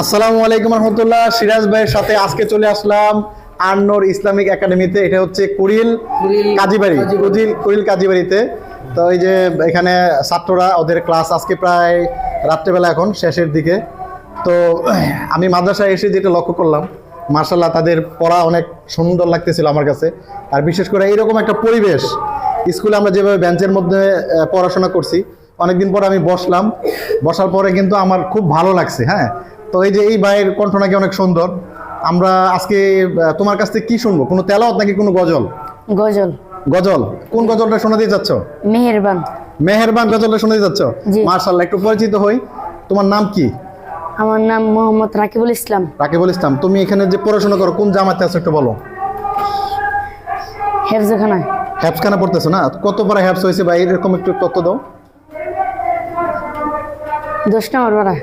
আসসালামু আলাইকুম রহমতুল্লাহ। সিরাজ ভাইয়ের সাথে আজকে চলে আসলাম আন্নোর ইসলামিক একাডেমিতে। এটা হচ্ছে কুড়িল কাজীবাড়ি কাজীবাড়ি। কুড়িল কাজীবাড়িতে। তো এই যে এখানে ছাত্ররা ওদের ক্লাস আজকে প্রায় রাত্রেবেলা এখন শেষের দিকে। তো আমি মাদ্রাসায় এসে যেটা লক্ষ্য করলাম মার্শাল্লাহ তাদের পড়া অনেক সুন্দর লাগতেছিল আমার কাছে। আর বিশেষ করে এরকম একটা পরিবেশ স্কুলে আমরা যেভাবে বেঞ্চের মধ্যে পড়াশোনা করছি অনেকদিন পর আমি বসলাম। বসার পরে কিন্তু আমার খুব ভালো লাগছে হ্যাঁ? তো এই যে এই ভাইয়ের কণ্ঠ নাকি অনেক সুন্দর। আমরা আজকে তোমার কাছ থেকে কি শুনব? কোনো তেলাওয়াত নাকি কোনো গজল? গজল। গজল? কোন গজলটা শোনাতে যাচ্ছ মেহেরবান। মেহেরবান গজলটা শোনাতে যাচ্ছ মার্শাল্লাহ একটু পরিচিত হই। তোমার নাম কি? আমার নাম মোহাম্মদ রাকিবুল ইসলাম। রাকিবুল ইসলাম তুমি এখানে যে পড়াশোনা করো কোন জামাতে আছো একটু বলো। হেফজখানায়। হ্যাপস খানা পড়তেছো না? কত পরে হ্যাপস হয়েছে বা এরকম একটু তথ্য দাও। দশ নম্বর পাড়া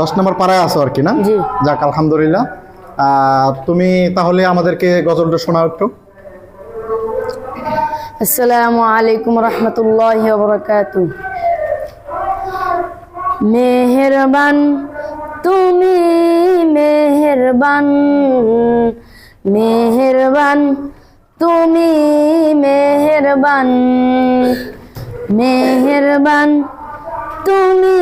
দশ নম্বর পাড়ায় আছো আর কি না? জি। যাক আলহামদুলিল্লাহ। তুমি তাহলে আমাদেরকে গজলটা শোনাও একটু। আসসালামু আলাইকুম রহমতুল্লাহ বরকাত মেহেরবান তুমি মেহেরবান মেহেরবান তুমি মেহেরবান মেহেরবান তুমি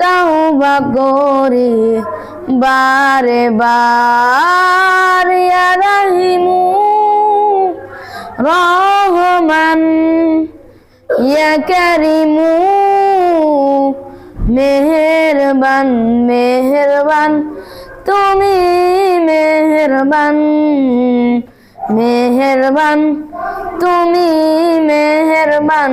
তাও বা করি বারে বার রাহিমু রহমান ইয়া কারিমু মেহেরবান মেহেরবান, তুমি মেহেরবান মেহেরবান, তুমি মেহেরবান।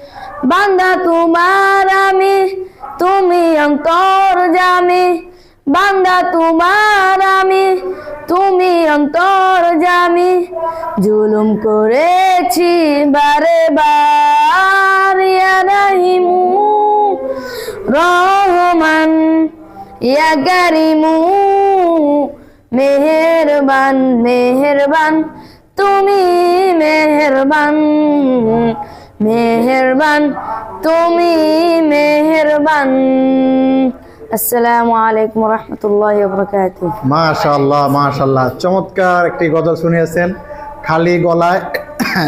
বান্দা তোমার আমি, তুমি অন্তর জামি। বান্দা তোমার আমি, তুমি অন্তর জামি। জুলুম করেছি বারে বার রাহিমু রহমান, ইয়া কারিমু মেহেরবান মেহেরবান, তুমি মেহেরবান। মেহেরবান তুমি মেহেরবান। আসসালামু আলাইকুম রহমতুল্লাহ চমৎকার একটি গজল শুনিয়েছেন। খালি গলায়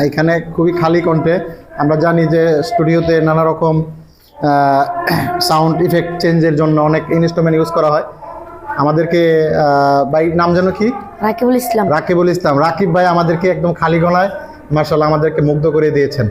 এখানে খুবই খালি কণ্ঠে। আমরা জানি যে স্টুডিওতে নানা রকম সাউন্ড ইফেক্ট চেঞ্জের জন্য অনেক ইনস্ট্রুমেন্ট ইউজ করা হয়। আমাদেরকে ভাই নাম যেন কি? রাকিবুল ইসলাম। রাকিবুল ইসলাম। রাকিব ভাই আমাদেরকে একদম খালি গলায় মার্শাল্লাহ আমাদেরকে মুগ্ধ করে দিয়েছেন।